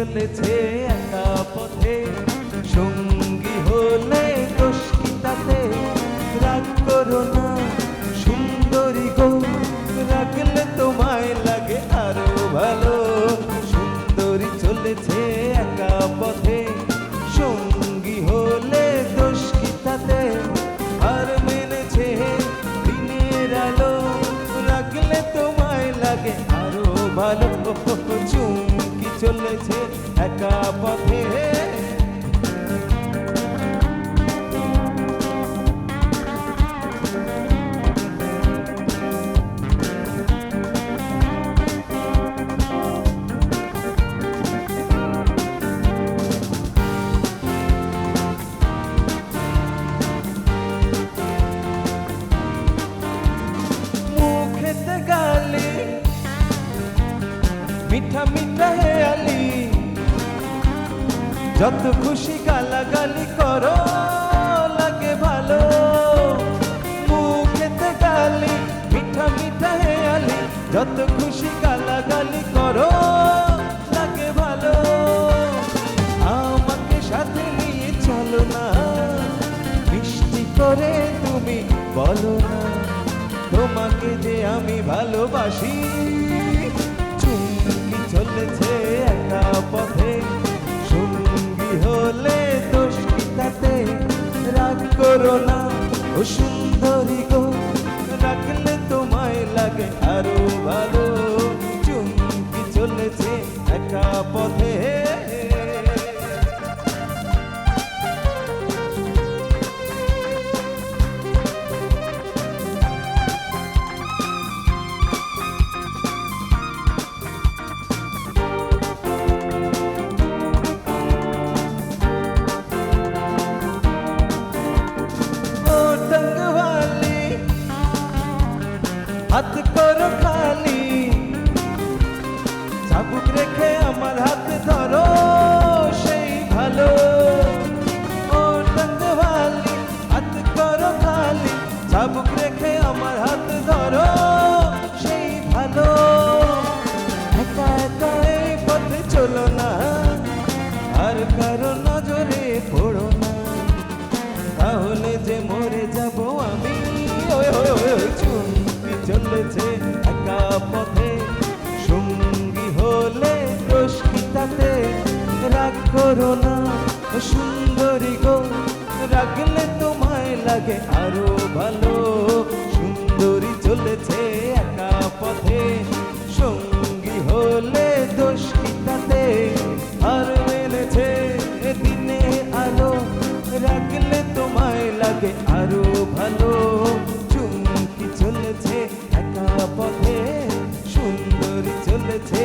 চলেছে একা পথে সঙ্গী হলে দোষ তাতে। রাগ করো না, সুন্দরী গো, রাখলে তোমায় লাগে আরও ভালো। সুন্দরী চলেছে একা পথে, সঙ্গী হলে দোষ আর মেনেছে দিনের আলো, রাখলে তোমায় লাগে আরও ভালো। চুমকি চলেছে একা পথে। মিঠা মিঠা হেয়ালি যত খুশি গালাগালি করো, লাগে ভালো। মুখেতে গালি, মিঠা মিঠা হেয়ালি যত খুশি গালাগালি করো, লাগে ভালো। আমাকে সাথে নিয়ে চলো না। মিষ্টি করে তুমি বলো না। তোমাকে যে আমি ভালোবাসি। পথে সঙ্গী হলে দোষ কি রাগ করো না, ও সুন্দরী গো, রাখলে তোমায় লাগে আরও ভালো। চুমকি চলেছে একা পথে। হাত খালি। চাবুক রেখে আমার হাত ধরো সেই ভালো। ও টঙ্গওয়ালি হাত করো খালি। চাবুক রেখে আমার হাত ধরো সেই ভালো। একা একা এই পথে চলো না, আর কারও নজরে পড়ো না। তাহলে যে মরে যাব আমি, ওই ওই ওই ওই চলেছে না সুন্দরী গো, রাখলে তোমায় লাগে আরও ভালো। সুন্দরী চলেছে একা পথে, সঙ্গী হলে দোষ কি তাতে? আর মেনেছে দিনে আলো, রাখলে তোমায় লাগে আরও ভালো। চুমকি চলেছে একা পথে, সুন্দরী চলেছে